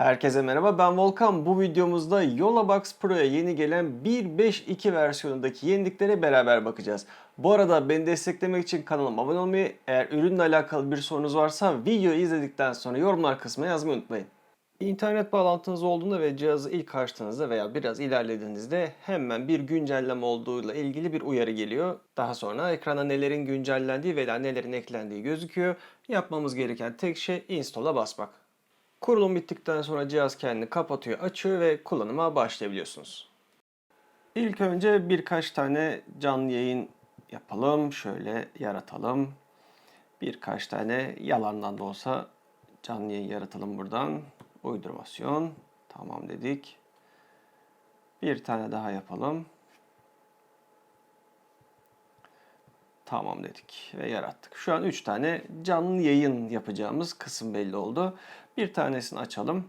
Herkese merhaba ben Volkan. Bu videomuzda Yolabox Pro'ya yeni gelen 1.5.2 versiyonundaki yeniliklere beraber bakacağız. Bu arada beni desteklemek için kanalıma abone olmayı, eğer ürünle alakalı bir sorunuz varsa videoyu izledikten sonra yorumlar kısmına yazmayı unutmayın. İnternet bağlantınız olduğunda ve cihazı ilk açtığınızda veya biraz ilerlediğinizde hemen bir güncelleme olduğuyla ilgili bir uyarı geliyor. Daha sonra ekrana nelerin güncellendiği veya nelerin eklendiği gözüküyor. Yapmamız gereken tek şey install'a basmak. Kurulum bittikten sonra cihaz kendini kapatıyor, açıyor ve kullanıma başlayabiliyorsunuz. İlk önce birkaç tane canlı yayın yapalım. Şöyle yaratalım. Birkaç tane yalandan da olsa canlı yayın yaratalım buradan. Uydurmasyon. Tamam dedik. Bir tane daha yapalım. Tamam dedik ve yarattık. Şu an 3 tane canlı yayın yapacağımız kısım belli oldu. Bir tanesini açalım.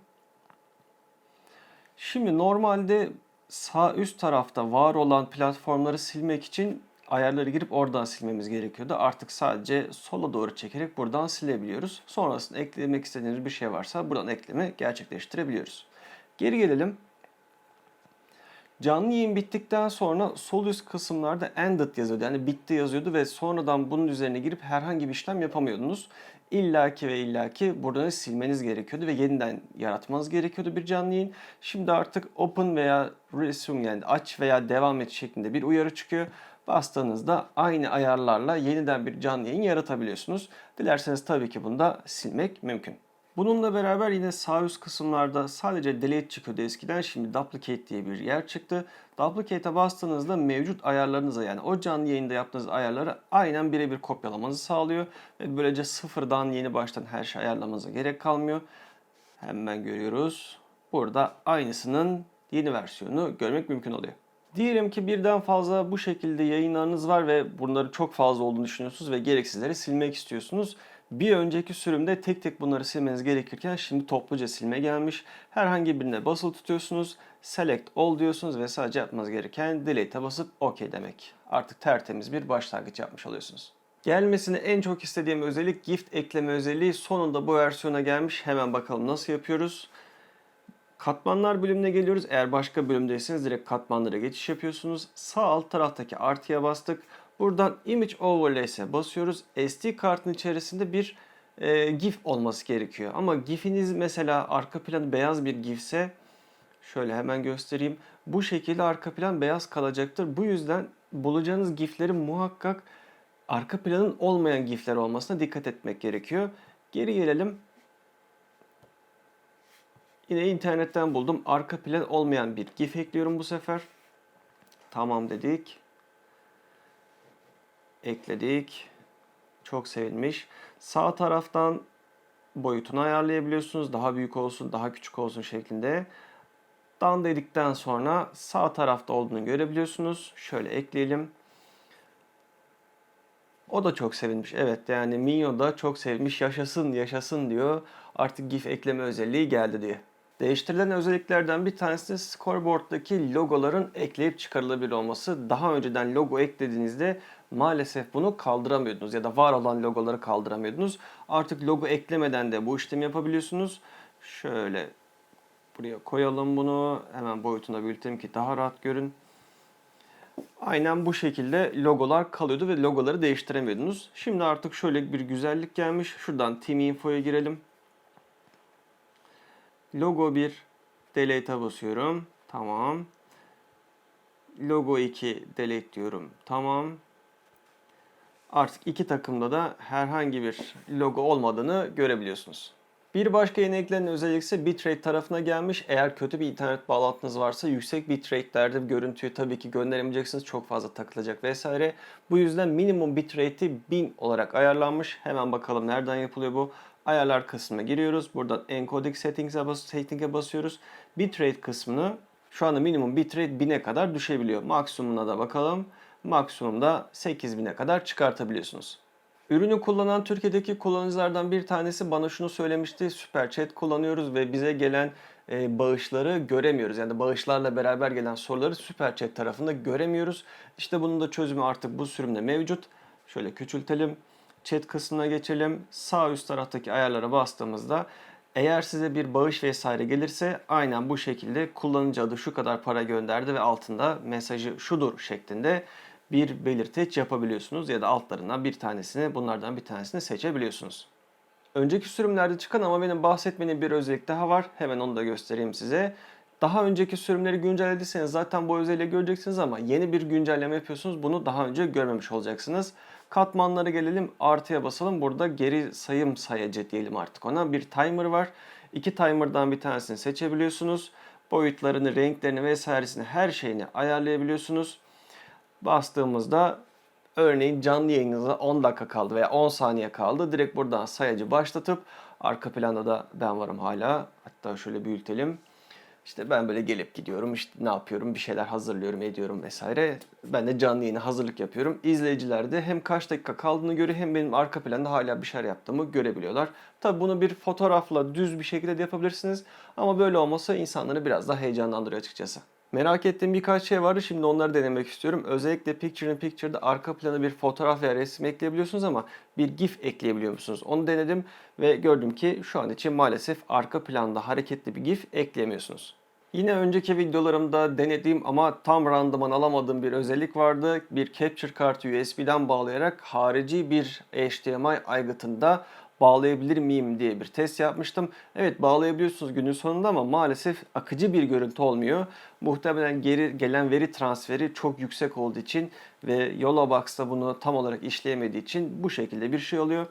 Şimdi normalde sağ üst tarafta var olan platformları silmek için ayarları girip oradan silmemiz gerekiyordu. Artık sadece sola doğru çekerek buradan silebiliyoruz. Sonrasında eklemek istediğiniz bir şey varsa buradan ekleme gerçekleştirebiliyoruz. Geri gelelim. Canlı yayın bittikten sonra sol üst kısımlarda ended yazıyordu. Yani bitti yazıyordu ve sonradan bunun üzerine girip herhangi bir işlem yapamıyordunuz. İllaki ve illaki buradan silmeniz gerekiyordu ve yeniden yaratmanız gerekiyordu bir canlı yayın. Şimdi artık open veya resume yani aç veya devam et şeklinde bir uyarı çıkıyor. Bastığınızda aynı ayarlarla yeniden bir canlı yayın yaratabiliyorsunuz. Dilerseniz tabii ki bunu da silmek mümkün. Bununla beraber yine sağ üst kısımlarda sadece delete çıkıyordu eskiden. Şimdi duplicate diye bir yer çıktı. Duplicate'e bastığınızda mevcut ayarlarınıza yani o canlı yayında yaptığınız ayarları aynen birebir kopyalamanızı sağlıyor. Ve böylece sıfırdan yeni baştan her şey ayarlamanıza gerek kalmıyor. Hemen görüyoruz. Burada aynısının yeni versiyonu görmek mümkün oluyor. Diyelim ki birden fazla bu şekilde yayınlarınız var ve bunları çok fazla olduğunu düşünüyorsunuz ve gereksizleri silmek istiyorsunuz. Bir önceki sürümde tek tek bunları silmeniz gerekirken şimdi topluca silme gelmiş. Herhangi birine basılı tutuyorsunuz, select all diyorsunuz ve sadece yapmanız gereken delete'e basıp OK demek. Artık tertemiz bir başlangıç yapmış oluyorsunuz. Gelmesini en çok istediğim özellik gift ekleme özelliği. Sonunda bu versiyona gelmiş. Hemen bakalım nasıl yapıyoruz. Katmanlar bölümüne geliyoruz. Eğer başka bölümdeyseniz direkt katmanlara geçiş yapıyorsunuz. Sağ alt taraftaki artıya bastık. Buradan Image Overlays'e basıyoruz. SD kartın içerisinde bir e, GIF olması gerekiyor. Ama GIF'iniz mesela arka planı beyaz bir GIF'se şöyle hemen göstereyim. Bu şekilde arka plan beyaz kalacaktır. Bu yüzden bulacağınız GIF'lerin muhakkak arka planın olmayan GIF'ler olmasına dikkat etmek gerekiyor. Geri gelelim. Yine internetten buldum. Arka plan olmayan bir GIF ekliyorum bu sefer. Tamam dedik. Ekledik. Çok sevinmiş. Sağ taraftan boyutunu ayarlayabiliyorsunuz. Daha büyük olsun, daha küçük olsun şeklinde. Dan dedikten sonra sağ tarafta olduğunu görebiliyorsunuz. Şöyle ekleyelim. O da çok sevinmiş. Evet yani Minyo da çok sevmiş. Yaşasın yaşasın diyor. Artık GIF ekleme özelliği geldi diye. Değiştirilen özelliklerden bir tanesi scoreboard'daki logoların ekleyip çıkarılabilir olması. Daha önceden logo eklediğinizde maalesef bunu kaldıramıyordunuz ya da var olan logoları kaldıramıyordunuz. Artık logo eklemeden de bu işlemi yapabiliyorsunuz. Şöyle buraya koyalım bunu. Hemen boyutuna büyütelim ki daha rahat görün. Aynen bu şekilde logolar kalıyordu ve logoları değiştiremiyordunuz. Şimdi artık şöyle bir güzellik gelmiş. Şuradan Team Info'ya girelim. Logo 1 delete'e basıyorum. Tamam. Logo 2 delete diyorum. Tamam. Artık iki takımda da herhangi bir logo olmadığını görebiliyorsunuz. Bir başka yeni eklenen özellik ise bitrate tarafına gelmiş. Eğer kötü bir internet bağlantınız varsa yüksek bitrate'lerde görüntüyü tabii ki gönderemeyeceksiniz. Çok fazla takılacak vesaire. Bu yüzden minimum bitrate'i 1000 olarak ayarlanmış. Hemen bakalım nereden yapılıyor bu. Ayarlar kısmına giriyoruz. Buradan encoding settings'e bas setting'e basıyoruz. Bitrate kısmını şu anda minimum bitrate 1000'e kadar düşebiliyor. Maksimumuna da bakalım. Maksimumda 8000'e kadar çıkartabiliyorsunuz. Ürünü kullanan Türkiye'deki kullanıcılardan bir tanesi bana şunu söylemişti. Süper Chat kullanıyoruz ve bize gelen e, bağışları göremiyoruz. Yani bağışlarla beraber gelen soruları Süper Chat tarafında göremiyoruz. İşte bunun da çözümü artık bu sürümde mevcut. Şöyle küçültelim. Chat kısmına geçelim. Sağ üst taraftaki ayarlara bastığımızda Eğer size bir bağış vesaire gelirse aynen bu şekilde kullanıcı adı şu kadar para gönderdi ve altında mesajı şudur şeklinde bir belirteç yapabiliyorsunuz ya da altlarından bir tanesini bunlardan bir tanesini seçebiliyorsunuz. Önceki sürümlerde çıkan ama benim bahsetmenin bir özellik daha var. Hemen onu da göstereyim size. Daha önceki sürümleri güncellediyseniz zaten bu özelliği göreceksiniz ama yeni bir güncelleme yapıyorsunuz. Bunu daha önce görmemiş olacaksınız. Katmanlara gelelim. Artıya basalım. Burada geri sayım sayacı diyelim artık ona. Bir timer var. İki timer'dan bir tanesini seçebiliyorsunuz. Boyutlarını, renklerini vesairesini her şeyini ayarlayabiliyorsunuz. Bastığımızda örneğin canlı yayınınıza 10 dakika kaldı veya 10 saniye kaldı. Direkt buradan sayacı başlatıp arka planda da ben varım hala. Hatta şöyle büyütelim. İşte ben böyle gelip gidiyorum işte ne yapıyorum bir şeyler hazırlıyorum ediyorum vesaire. Ben de canlı yayına hazırlık yapıyorum. İzleyiciler de hem kaç dakika kaldığını görüyor hem benim arka planda hala bir şeyler yaptığımı görebiliyorlar. Tabi bunu bir fotoğrafla düz bir şekilde de yapabilirsiniz. Ama böyle olması insanları biraz daha heyecanlandırıyor açıkçası. Merak ettiğim birkaç şey vardı. Şimdi onları denemek istiyorum. Özellikle Picture in Picture'da arka plana bir fotoğraf veya resim ekleyebiliyorsunuz ama bir GIF ekleyebiliyor musunuz? Onu denedim ve gördüm ki şu an için maalesef arka planda hareketli bir GIF ekleyemiyorsunuz. Yine önceki videolarımda denediğim ama tam randıman alamadığım bir özellik vardı. Bir capture kartı USB'den bağlayarak harici bir HDMI aygıtında bağlayabilir miyim diye bir test yapmıştım. Evet bağlayabiliyorsunuz günün sonunda ama maalesef akıcı bir görüntü olmuyor. Muhtemelen geri gelen veri transferi çok yüksek olduğu için ve Yolobox'ta bunu tam olarak işleyemediği için bu şekilde bir şey oluyor.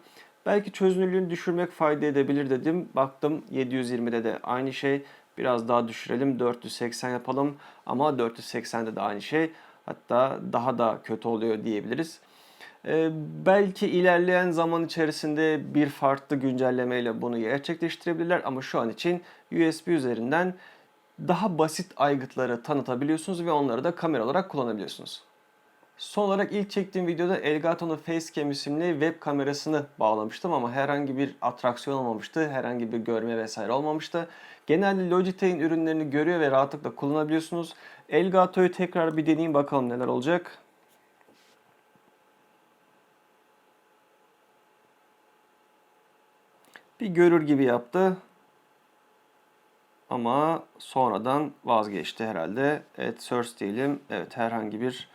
Belki çözünürlüğünü düşürmek fayda edebilir dedim. Baktım 720'de de aynı şey. Biraz daha düşürelim 480 yapalım ama 480'de de aynı şey. Hatta daha da kötü oluyor diyebiliriz. Ee, belki ilerleyen zaman içerisinde bir farklı güncellemeyle bunu gerçekleştirebilirler ama şu an için USB üzerinden daha basit aygıtları tanıtabiliyorsunuz ve onları da kamera olarak kullanabiliyorsunuz. Son olarak ilk çektiğim videoda Elgato'nun Facecam isimli web kamerasını bağlamıştım ama herhangi bir atraksiyon olmamıştı. Herhangi bir görme vesaire olmamıştı. Genelde Logitech'in ürünlerini görüyor ve rahatlıkla kullanabiliyorsunuz. Elgato'yu tekrar bir deneyeyim bakalım neler olacak. Bir görür gibi yaptı. Ama sonradan vazgeçti herhalde. Evet search diyelim. Evet herhangi bir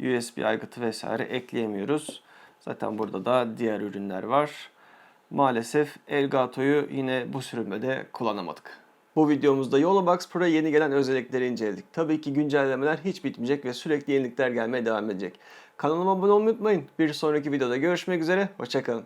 USB aygıtı vesaire ekleyemiyoruz. Zaten burada da diğer ürünler var. Maalesef Elgato'yu yine bu sürümde de kullanamadık. Bu videomuzda Yolobox Pro yeni gelen özellikleri inceledik. Tabii ki güncellemeler hiç bitmeyecek ve sürekli yenilikler gelmeye devam edecek. Kanalıma abone olmayı unutmayın. Bir sonraki videoda görüşmek üzere. Hoşçakalın.